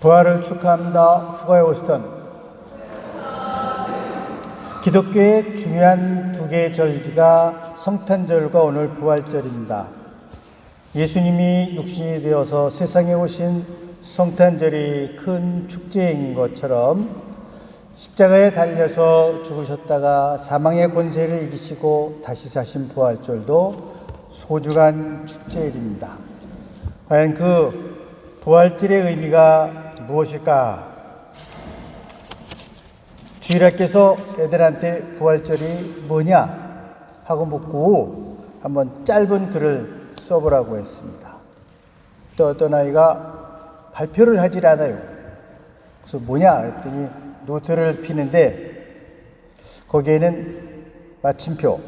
부활을 축하합니다. 후가의 오스턴. 기독교의 중요한 두 개의 절기가 성탄절과 오늘 부활절입니다. 예수님이 육신이 되어서 세상에 오신 성탄절이 큰 축제인 것처럼 십자가에 달려서 죽으셨다가 사망의 권세를 이기시고 다시 사신 부활절도 소중한 축제일입니다. 과연 그 부활절의 의미가 무엇일까? 주일학께서 애들한테 부활절이 뭐냐 하고 묻고 한번 짧은 글을 써보라고 했습니다. 또 어떤 아이가 발표를 하질 않아요. 그래서 뭐냐 했더니 노트를 피는데 거기에는 마침표,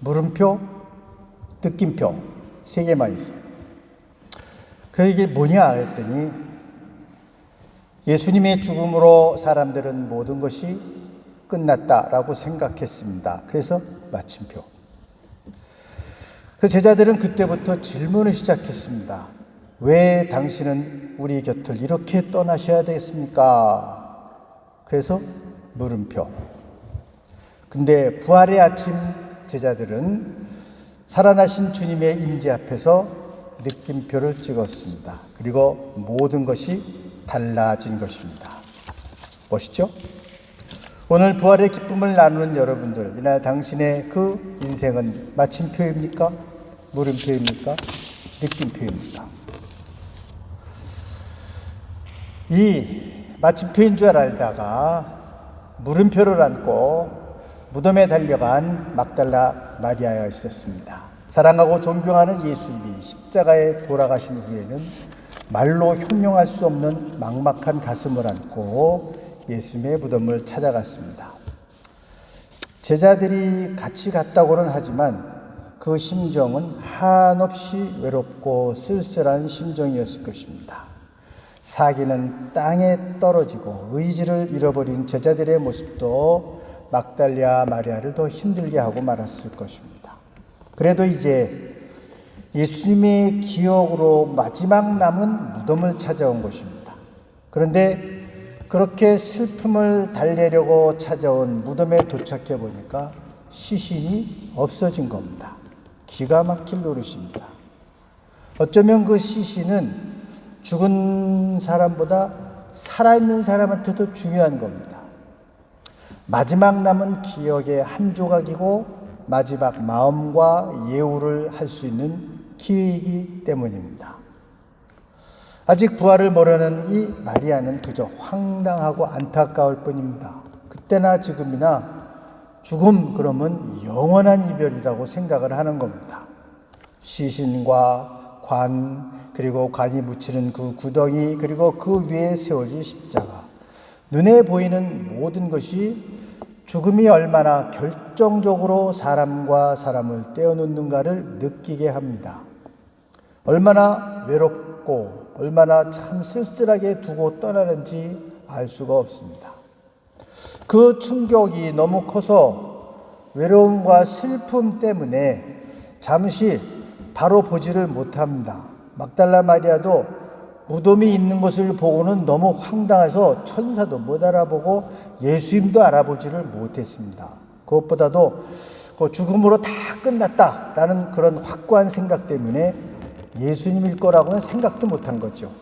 물음표, 느낌표 세 개만 있어요. 그 이게 뭐냐 했더니 예수님의 죽음으로 사람들은 모든 것이 끝났다라고 생각했습니다. 그래서 마침표. 그 제자들은 그때부터 질문을 시작했습니다. 왜 당신은 우리 곁을 이렇게 떠나셔야 되겠습니까? 그래서 물음표. 근데 부활의 아침 제자들은 살아나신 주님의 임재 앞에서 느낌표를 찍었습니다. 그리고 모든 것이 달라진 것입니다. 멋있죠? 오늘 부활의 기쁨을 나누는 여러분들, 이날 당신의 그 인생은 마침표입니까? 물음표입니까? 느낌표입니까? 이 마침표인 줄 알다가 물음표를 안고 무덤에 달려간 막달라 마리아가 있었습니다. 사랑하고 존경하는 예수님이 십자가에 돌아가신 후에는 말로 형용할 수 없는 막막한 가슴을 안고 예수님의 무덤을 찾아갔습니다. 제자들이 같이 갔다고는 하지만 그 심정은 한없이 외롭고 쓸쓸한 심정이었을 것입니다. 사기는 땅에 떨어지고 의지를 잃어버린 제자들의 모습도 막달리아 마리아를 더 힘들게 하고 말았을 것입니다. 그래도 이제 예수님의 기억으로 마지막 남은 무덤을 찾아온 것입니다. 그런데 그렇게 슬픔을 달래려고 찾아온 무덤에 도착해 보니까 시신이 없어진 겁니다. 기가 막힐 노릇입니다. 어쩌면 그 시신은 죽은 사람보다 살아있는 사람한테도 중요한 겁니다. 마지막 남은 기억의 한 조각이고 마지막 마음과 예우를 할 수 있는 기회이기 때문입니다. 아직 부활을 모르는 이 마리아는 그저 황당하고 안타까울 뿐입니다. 그때나 지금이나 죽음 그러면 영원한 이별이라고 생각을 하는 겁니다. 시신과 관 그리고 관이 묻히는 그 구덩이 그리고 그 위에 세워진 십자가 눈에 보이는 모든 것이 죽음이 얼마나 결정적으로 사람과 사람을 떼어놓는가를 느끼게 합니다. 얼마나 외롭고 얼마나 참 쓸쓸하게 두고 떠나는지 알 수가 없습니다. 그 충격이 너무 커서 외로움과 슬픔 때문에 잠시 바로 보지를 못합니다. 막달라 마리아도 무덤이 있는 것을 보고는 너무 황당해서 천사도 못 알아보고 예수님도 알아보지를 못했습니다. 그것보다도 그 죽음으로 다 끝났다라는 그런 확고한 생각 때문에 예수님일 거라고는 생각도 못한 거죠.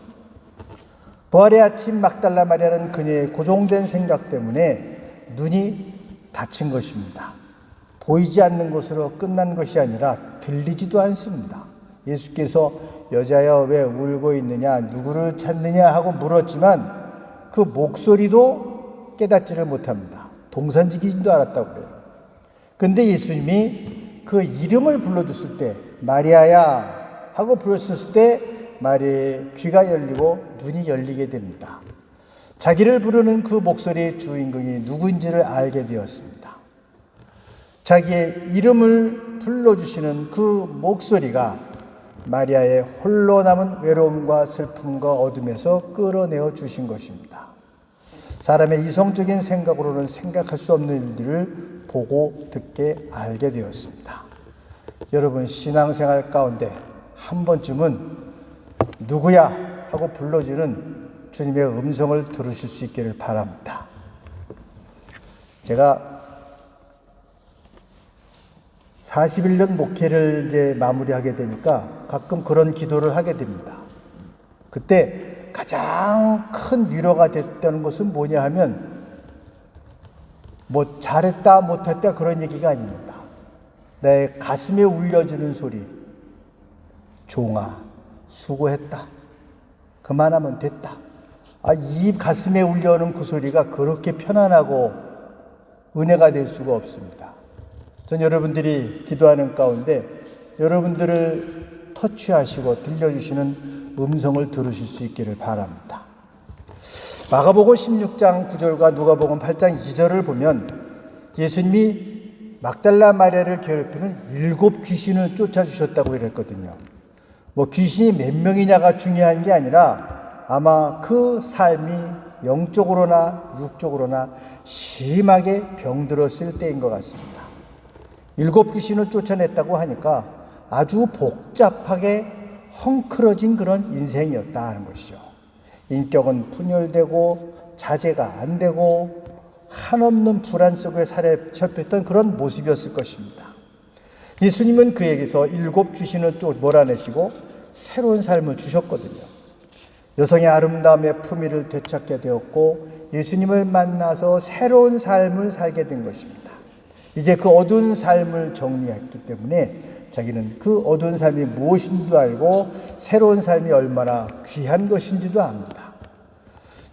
부활의 아침 막달라 마리아는 그녀의 고정된 생각 때문에 눈이 닫힌 것입니다. 보이지 않는 것으로 끝난 것이 아니라 들리지도 않습니다. 예수께서 여자여 왜 울고 있느냐 누구를 찾느냐 하고 물었지만 그 목소리도 깨닫지를 못합니다. 동산지기인 줄 알았다고 그래요. 근데 예수님이 그 이름을 불러줬을 때 마리아야 하고 불렀을 때 마리아의 귀가 열리고 눈이 열리게 됩니다. 자기를 부르는 그 목소리의 주인공이 누구인지를 알게 되었습니다. 자기의 이름을 불러주시는 그 목소리가 마리아의 홀로 남은 외로움과 슬픔과 어둠에서 끌어내어 주신 것입니다. 사람의 이성적인 생각으로는 생각할 수 없는 일들을 보고 듣게 알게 되었습니다. 여러분 신앙생활 가운데 한 번쯤은 누구야 하고 불러주는 주님의 음성을 들으실 수 있기를 바랍니다. 제가 41년 목회를 이제 마무리하게 되니까 가끔 그런 기도를 하게 됩니다. 그때 가장 큰 위로가 됐다는 것은 뭐냐 하면 뭐 잘했다 못했다 그런 얘기가 아닙니다. 내 가슴에 울려주는 소리. 종아, 수고했다. 그만하면 됐다. 아, 이 가슴에 울려오는 그 소리가 그렇게 편안하고 은혜가 될 수가 없습니다. 전 여러분들이 기도하는 가운데 여러분들을 터치하시고 들려주시는 음성을 들으실 수 있기를 바랍니다. 마가복음 16장 9절과 누가복음 8장 2절을 보면 예수님이 막달라 마리아를 괴롭히는 일곱 귀신을 쫓아주셨다고 이랬거든요. 뭐 귀신이 몇 명이냐가 중요한 게 아니라 아마 그 삶이 영적으로나 육적으로나 심하게 병들었을 때인 것 같습니다. 일곱 귀신을 쫓아냈다고 하니까 아주 복잡하게 헝클어진 그런 인생이었다 하는 것이죠. 인격은 분열되고 자제가 안 되고 한없는 불안 속에 사로잡혔던 그런 모습이었을 것입니다. 예수님은 그에게서 일곱 귀신을 쫓 몰아내시고 새로운 삶을 주셨거든요. 여성의 아름다움의 품위를 되찾게 되었고 예수님을 만나서 새로운 삶을 살게 된 것입니다. 이제 그 어두운 삶을 정리했기 때문에 자기는 그 어두운 삶이 무엇인 줄 알고 새로운 삶이 얼마나 귀한 것인지도 압니다.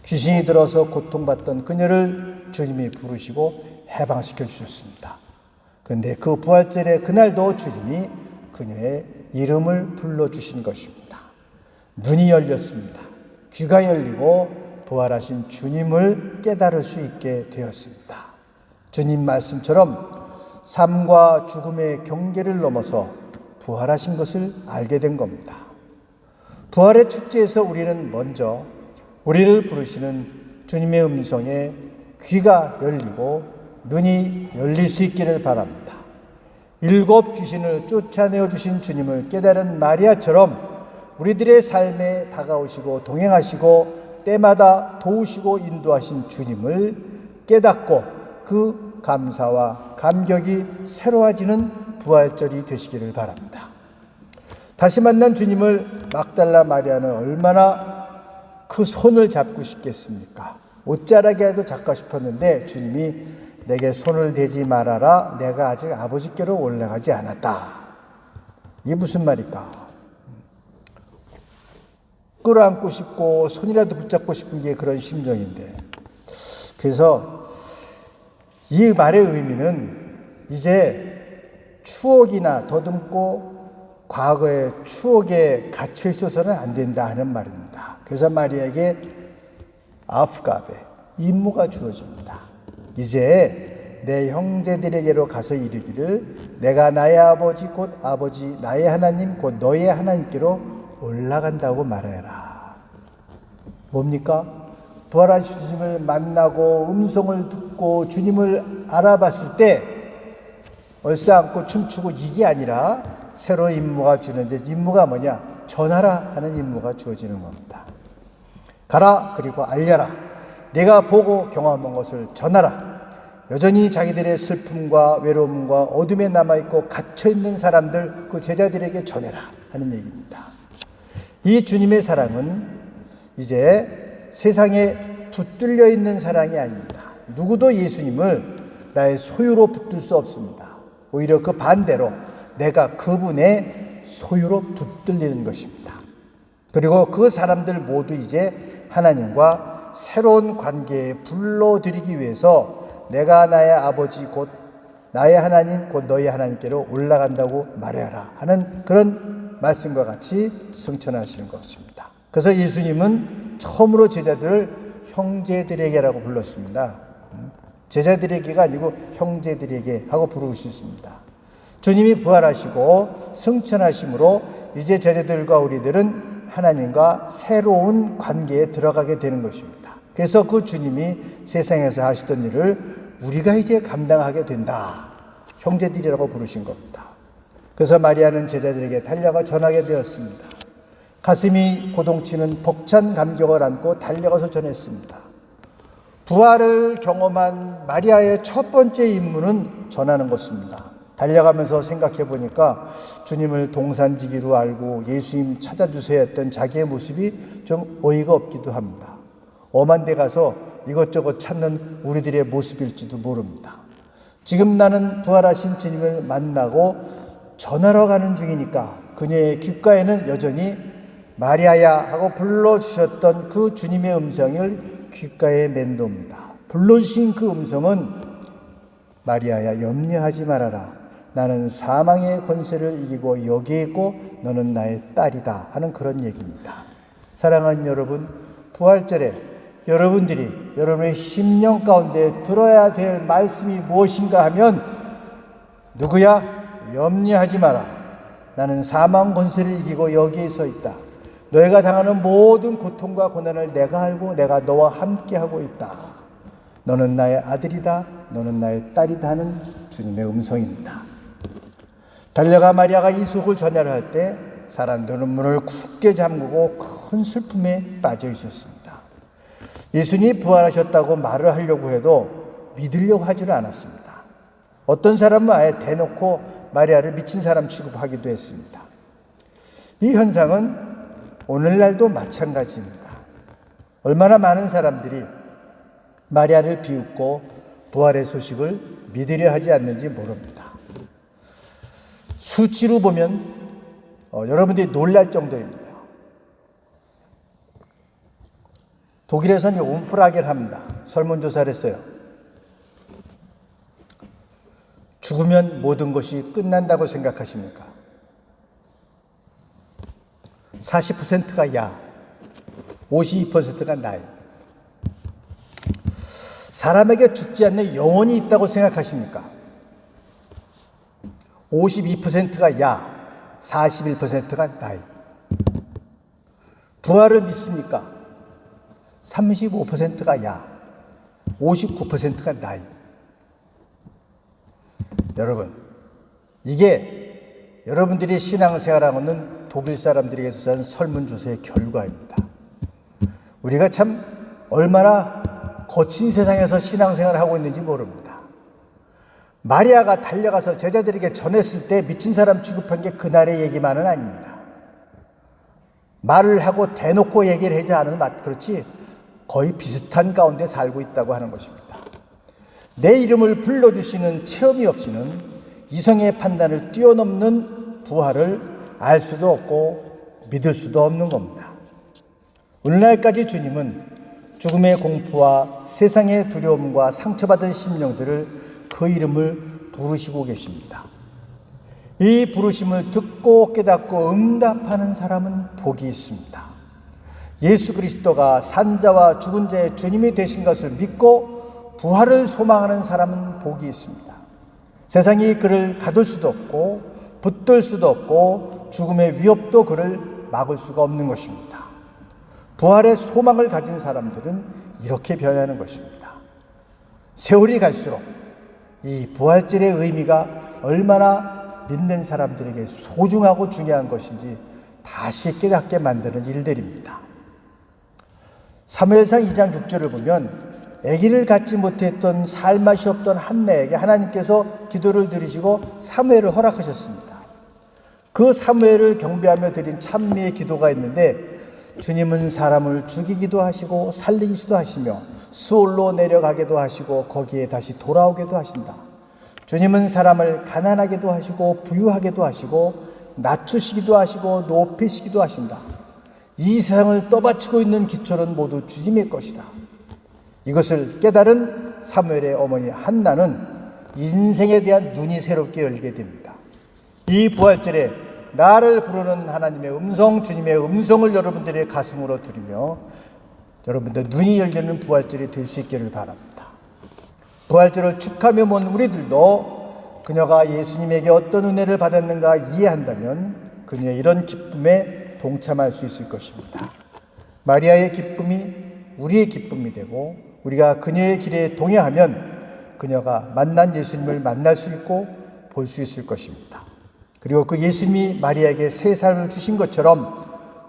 귀신이 들어서 고통받던 그녀를 주님이 부르시고 해방시켜 주셨습니다. 그런데 그 부활절의 그날도 주님이 그녀의 이름을 불러주신 것입니다. 눈이 열렸습니다. 귀가 열리고 부활하신 주님을 깨달을 수 있게 되었습니다. 주님 말씀처럼 삶과 죽음의 경계를 넘어서 부활하신 것을 알게 된 겁니다. 부활의 축제에서 우리는 먼저 우리를 부르시는 주님의 음성에 귀가 열리고 눈이 열릴 수 있기를 바랍니다. 일곱 귀신을 쫓아내어 주신 주님을 깨달은 마리아처럼 우리들의 삶에 다가오시고 동행하시고 때마다 도우시고 인도하신 주님을 깨닫고 그 감사와 감격이 새로워지는 부활절이 되시기를 바랍니다. 다시 만난 주님을 막달라 마리아는 얼마나 그 손을 잡고 싶겠습니까? 옷자락이라도 잡고 싶었는데 주님이 내게 손을 대지 말아라. 내가 아직 아버지께로 올라가지 않았다. 이게 무슨 말일까? 끌어안고 싶고 손이라도 붙잡고 싶은 게 그런 심정인데. 그래서 이 말의 의미는 이제 추억이나 더듬고 과거의 추억에 갇혀 있어서는 안 된다 하는 말입니다. 그래서 마리아에게 아프가베 임무가 주어집니다. 이제 내 형제들에게로 가서 이르기를 내가 나의 아버지 곧 아버지 나의 하나님 곧 너의 하나님께로 올라간다고 말해라. 뭡니까? 부활하신 주님을 만나고 음성을 듣고 주님을 알아봤을 때 얼싸안고 춤추고 이게 아니라 새로운 임무가 주는데 임무가 뭐냐? 전하라 하는 임무가 주어지는 겁니다. 가라 그리고 알려라. 내가 보고 경험한 것을 전하라. 여전히 자기들의 슬픔과 외로움과 어둠에 남아있고 갇혀있는 사람들 그 제자들에게 전해라 하는 얘기입니다. 이 주님의 사랑은 이제 세상에 붙들려 있는 사랑이 아닙니다. 누구도 예수님을 나의 소유로 붙들 수 없습니다. 오히려 그 반대로 내가 그분의 소유로 붙들리는 것입니다. 그리고 그 사람들 모두 이제 하나님과 새로운 관계에 불러들이기 위해서 내가 나의 아버지 곧 나의 하나님 곧 너의 하나님께로 올라간다고 말해라 하는 그런 말씀과 같이 승천하시는 것입니다. 그래서 예수님은 처음으로 제자들을 형제들에게라고 불렀습니다. 제자들에게가 아니고 형제들에게 하고 부르고 싶습니다. 주님이 부활하시고 승천하심으로 이제 제자들과 우리들은 하나님과 새로운 관계에 들어가게 되는 것입니다. 그래서 그 주님이 세상에서 하시던 일을 우리가 이제 감당하게 된다. 형제들이라고 부르신 겁니다. 그래서 마리아는 제자들에게 달려가 전하게 되었습니다. 가슴이 고동치는 벅찬 감격을 안고 달려가서 전했습니다. 부활을 경험한 마리아의 첫 번째 임무는 전하는 것입니다. 달려가면서 생각해 보니까 주님을 동산지기로 알고 예수님 찾아주세요 했던 자기의 모습이 좀 어이가 없기도 합니다. 엄한 데 가서 이것저것 찾는 우리들의 모습일지도 모릅니다. 지금 나는 부활하신 주님을 만나고 전하러 가는 중이니까 그녀의 귓가에는 여전히 마리아야 하고 불러주셨던 그 주님의 음성을 귓가에 맴돕니다. 불러주신 그 음성은 마리아야 염려하지 말아라. 나는 사망의 권세를 이기고 여기에 있고 너는 나의 딸이다 하는 그런 얘기입니다. 사랑하는 여러분, 부활절에 여러분들이 여러분의 심령 가운데 들어야 될 말씀이 무엇인가 하면 누구야? 염려하지 마라. 나는 사망 권세를 이기고 여기에 서 있다. 너희가 당하는 모든 고통과 고난을 내가 알고 내가 너와 함께 하고 있다. 너는 나의 아들이다. 너는 나의 딸이다 하는 주님의 음성입니다. 달려가 마리아가 이 속을 전야를 할 때 사람들은 문을 굳게 잠그고 큰 슬픔에 빠져 있었습니다. 예수님이 부활하셨다고 말을 하려고 해도 믿으려고 하지는 않았습니다. 어떤 사람은 아예 대놓고 마리아를 미친 사람 취급하기도 했습니다. 이 현상은 오늘날도 마찬가지입니다. 얼마나 많은 사람들이 마리아를 비웃고 부활의 소식을 믿으려 하지 않는지 모릅니다. 수치로 보면 어, 여러분들이 놀랄 정도입니다. 독일에서는 온프라게를 합니다. 설문조사를 했어요. 죽으면 모든 것이 끝난다고 생각하십니까? 40%가 야, 52%가 나이. 사람에게 죽지 않는 영혼이 있다고 생각하십니까? 52%가 야, 41%가 나이. 부활을 믿습니까? 35%가 야, 59%가 나이. 여러분, 이게 여러분들이 신앙생활하고는 독일 사람들에게서 설문조사의 결과입니다. 우리가 참 얼마나 거친 세상에서 신앙생활을 하고 있는지 모릅니다. 마리아가 달려가서 제자들에게 전했을 때 미친 사람 취급한 게 그날의 얘기만은 아닙니다. 말을 하고 대놓고 얘기를 하지 않은 맛 그렇지 거의 비슷한 가운데 살고 있다고 하는 것입니다. 내 이름을 불러주시는 체험이 없이는 이성의 판단을 뛰어넘는 부활을 알 수도 없고 믿을 수도 없는 겁니다. 오늘날까지 주님은 죽음의 공포와 세상의 두려움과 상처받은 심령들을 그 이름을 부르시고 계십니다. 이 부르심을 듣고 깨닫고 응답하는 사람은 복이 있습니다. 예수 그리스도가 산자와 죽은 자의 주님이 되신 것을 믿고 부활을 소망하는 사람은 복이 있습니다. 세상이 그를 가둘 수도 없고 붙들 수도 없고 죽음의 위협도 그를 막을 수가 없는 것입니다. 부활의 소망을 가진 사람들은 이렇게 변하는 것입니다. 세월이 갈수록 이 부활절의 의미가 얼마나 믿는 사람들에게 소중하고 중요한 것인지 다시 깨닫게 만드는 일들입니다. 사무엘상 2장 6절을 보면 아기를 갖지 못했던 살맛이 없던 한나에게 하나님께서 기도를 들으시고 사무엘을 허락하셨습니다. 그 사무엘을 경배하며 드린 찬미의 기도가 있는데 주님은 사람을 죽이기도 하시고 살리기도 하시며 수올로 내려가게도 하시고 거기에 다시 돌아오게도 하신다. 주님은 사람을 가난하게도 하시고 부유하게도 하시고 낮추시기도 하시고 높이시기도 하신다. 이 세상을 떠받치고 있는 기초는 모두 주님의 것이다. 이것을 깨달은 사무엘의 어머니 한나는 인생에 대한 눈이 새롭게 열게 됩니다. 이 부활절에 나를 부르는 하나님의 음성, 주님의 음성을 여러분들의 가슴으로 들으며 여러분들 눈이 열리는 부활절이 될 수 있기를 바랍니다. 부활절을 축하며 본 우리들도 그녀가 예수님에게 어떤 은혜를 받았는가 이해한다면 그녀의 이런 기쁨에 동참할 수 있을 것입니다. 마리아의 기쁨이 우리의 기쁨이 되고 우리가 그녀의 길에 동행하면 그녀가 만난 예수님을 만날 수 있고 볼 수 있을 것입니다. 그리고 그 예수님이 마리아에게 새 삶을 주신 것처럼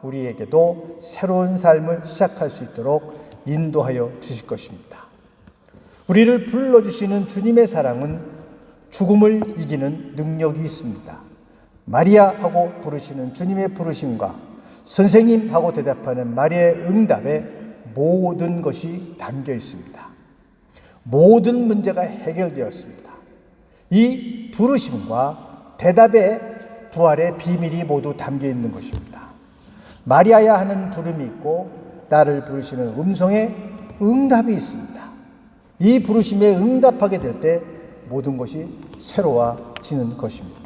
우리에게도 새로운 삶을 시작할 수 있도록 인도하여 주실 것입니다. 우리를 불러주시는 주님의 사랑은 죽음을 이기는 능력이 있습니다. 마리아 하고 부르시는 주님의 부르심과 선생님 하고 대답하는 마리아의 응답에 모든 것이 담겨 있습니다. 모든 문제가 해결되었습니다. 이 부르심과 대답의 부활의 비밀이 모두 담겨 있는 것입니다. 마리아야 하는 부름이 있고 나를 부르시는 음성에 응답이 있습니다. 이 부르심에 응답하게 될 때 모든 것이 새로워지는 것입니다.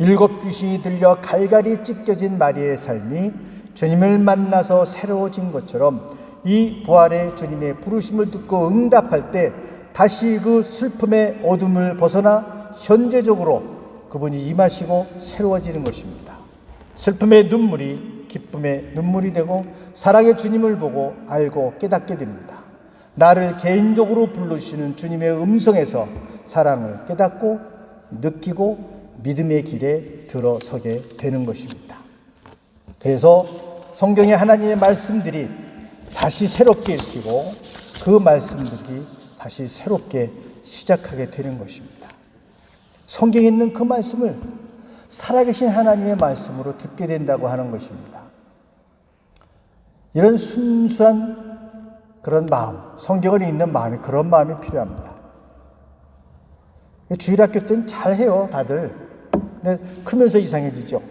일곱 귀신이 들려 갈갈이 찢겨진 마리아의 삶이 주님을 만나서 새로워진 것처럼 이 부활의 주님의 부르심을 듣고 응답할 때 다시 그 슬픔의 어둠을 벗어나 현재적으로 그분이 임하시고 새로워지는 것입니다. 슬픔의 눈물이 기쁨의 눈물이 되고 사랑의 주님을 보고 알고 깨닫게 됩니다. 나를 개인적으로 불러주시는 주님의 음성에서 사랑을 깨닫고 느끼고 믿음의 길에 들어서게 되는 것입니다. 그래서 성경의 하나님의 말씀들이 다시 새롭게 읽히고 그 말씀들이 다시 새롭게 시작하게 되는 것입니다. 성경에 있는 그 말씀을 살아계신 하나님의 말씀으로 듣게 된다고 하는 것입니다. 이런 순수한 그런 마음, 성경을 읽는 마음이 그런 마음이 필요합니다. 주일학교 때는 잘 해요, 다들. 근데 크면서 이상해지죠.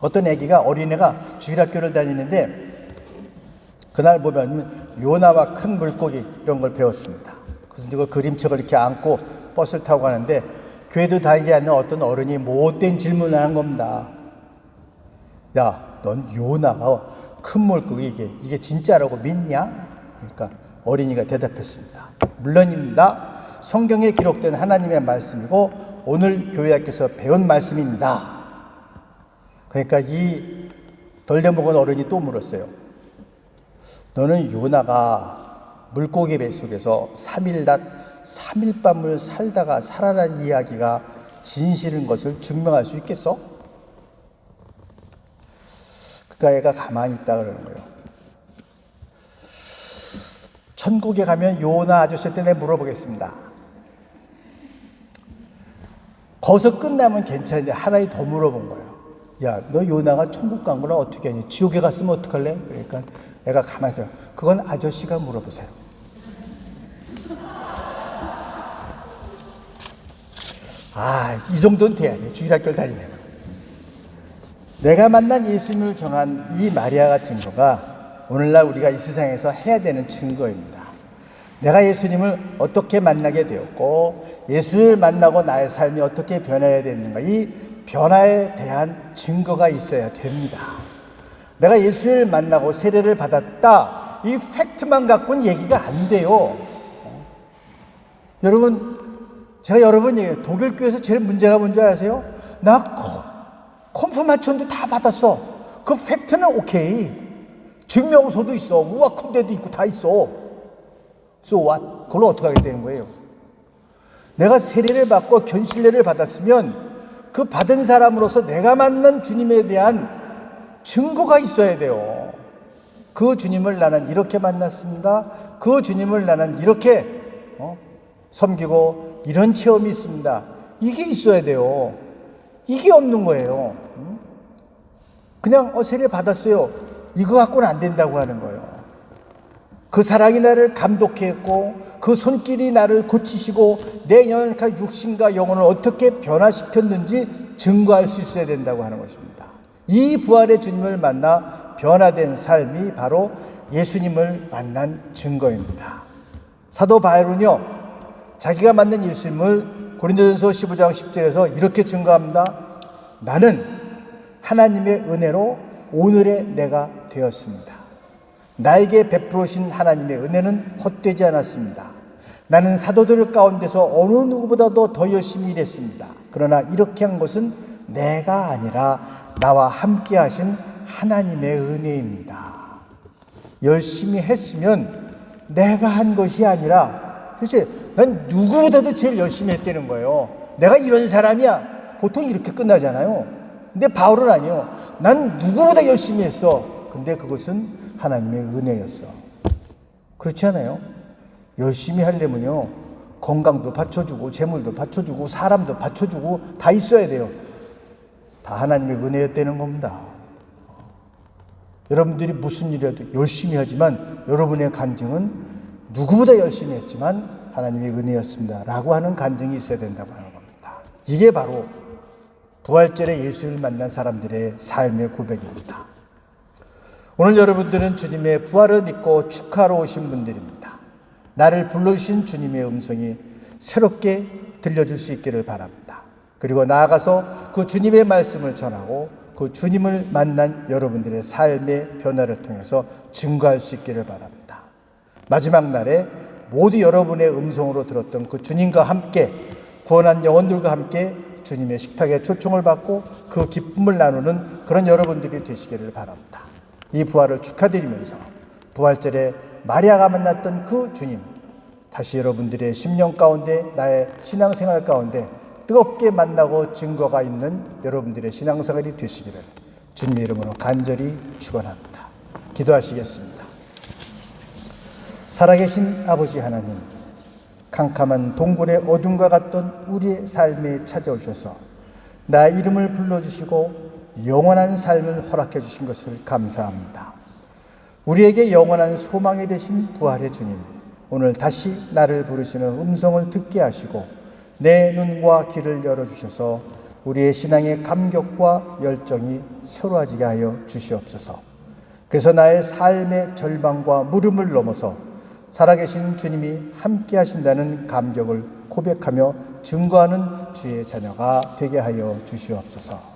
어떤 애기가 어린애가 주일학교를 다니는데 그날 보면 요나와 큰 물고기 이런 걸 배웠습니다. 그래서 이거 그림책을 이렇게 안고 버스를 타고 가는데 교회도 다니지 않는 어떤 어른이 못된 질문을 한 겁니다. 야, 넌 요나가 큰 물고기 이게 이게 진짜라고 믿냐? 그러니까 어린이가 대답했습니다. 물론입니다. 성경에 기록된 하나님의 말씀이고 오늘 교회학교에서 배운 말씀입니다. 그러니까 이 덜려먹은 어른이 또 물었어요. 너는 요나가 물고기 뱃속에서 3일 낮 3일 밤을 살다가 살아난 이야기가 진실인 것을 증명할 수 있겠어? 그가 애가 가만히 있다 그러는 거예요. 천국에 가면 요나 아저씨한테 내가 물어보겠습니다. 거기서 끝나면 괜찮은데 하나님 더 물어본 거예요. 야, 너 요나가 천국 간 거라 어떻게 하니? 지옥에 갔으면 어떡할래? 그러니까 애가 가만히 있어요. 그건 아저씨가 물어보세요. 아, 이 정도는 돼야 돼. 주일학교를 다니면. 내가 만난 예수님을 정한 이 마리아가 증거가 오늘날 우리가 이 세상에서 해야 되는 증거입니다. 내가 예수님을 어떻게 만나게 되었고 예수님을 만나고 나의 삶이 어떻게 변해야 되는가 이 변화에 대한 증거가 있어야 됩니다. 내가 예수님을 만나고 세례를 받았다 이 팩트만 갖고는 얘기가 안 돼요. 여러분 제가 여러 번 얘기해요. 독일 교회에서 제일 문제가 뭔지 아세요? 나 콤프마천도 다 받았어. 그 팩트는 오케이. 증명서도 있어. 우아콘데도 있고 다 있어. So what? 그걸 어떻게 하게 되는 거예요? 내가 세례를 받고 견실례를 받았으면 그 받은 사람으로서 내가 만난 주님에 대한 증거가 있어야 돼요. 그 주님을 나는 이렇게 만났습니다. 그 주님을 나는 이렇게 어? 섬기고 이런 체험이 있습니다. 이게 있어야 돼요. 이게 없는 거예요. 그냥 어, 세례 받았어요. 이거 갖고는 안 된다고 하는 거예요. 그 사랑이 나를 감독해 했고 그 손길이 나를 고치시고 내 연약한 육신과 영혼을 어떻게 변화시켰는지 증거할 수 있어야 된다고 하는 것입니다. 이 부활의 주님을 만나 변화된 삶이 바로 예수님을 만난 증거입니다. 사도 바울은요, 자기가 만난 예수님을 고린도전서 15장 10절에서 이렇게 증거합니다. 나는 하나님의 은혜로 오늘의 내가 되었습니다. 나에게 베풀으신 하나님의 은혜는 헛되지 않았습니다. 나는 사도들 가운데서 어느 누구보다도 더 열심히 일했습니다. 그러나 이렇게 한 것은 내가 아니라 나와 함께 하신 하나님의 은혜입니다. 열심히 했으면 내가 한 것이 아니라, 그치? 난 누구보다도 제일 열심히 했다는 거예요. 내가 이런 사람이야. 보통 이렇게 끝나잖아요. 근데 바울은 아니요. 난 누구보다 열심히 했어. 근데 그것은 하나님의 은혜였어. 그렇지 않아요? 열심히 하려면요. 건강도 받쳐주고, 재물도 받쳐주고, 사람도 받쳐주고, 다 있어야 돼요. 다 하나님의 은혜였다는 겁니다. 여러분들이 무슨 일이라도 열심히 하지만 여러분의 간증은 누구보다 열심히 했지만 하나님의 은혜였습니다. 라고 하는 간증이 있어야 된다고 하는 겁니다. 이게 바로 부활절에 예수를 만난 사람들의 삶의 고백입니다. 오늘 여러분들은 주님의 부활을 믿고 축하로 오신 분들입니다. 나를 불러주신 주님의 음성이 새롭게 들려줄 수 있기를 바랍니다. 그리고 나아가서 그 주님의 말씀을 전하고 그 주님을 만난 여러분들의 삶의 변화를 통해서 증거할 수 있기를 바랍니다. 마지막 날에 모두 여러분의 음성으로 들었던 그 주님과 함께 구원한 영혼들과 함께 주님의 식탁에 초청을 받고 그 기쁨을 나누는 그런 여러분들이 되시기를 바랍니다. 이 부활을 축하드리면서 부활절에 마리아가 만났던 그 주님 다시 여러분들의 심령 가운데 나의 신앙생활 가운데 뜨겁게 만나고 증거가 있는 여러분들의 신앙생활이 되시기를 주님의 이름으로 간절히 축원합니다. 기도하시겠습니다. 살아계신 아버지 하나님, 캄캄한 동굴의 어둠과 같던 우리의 삶에 찾아오셔서 나 이름을 불러주시고 영원한 삶을 허락해 주신 것을 감사합니다. 우리에게 영원한 소망이 되신 부활의 주님, 오늘 다시 나를 부르시는 음성을 듣게 하시고 내 눈과 귀를 열어주셔서 우리의 신앙의 감격과 열정이 새로워지게 하여 주시옵소서. 그래서 나의 삶의 절망과 물음을 넘어서 살아계신 주님이 함께 하신다는 감격을 고백하며 증거하는 주의 자녀가 되게 하여 주시옵소서.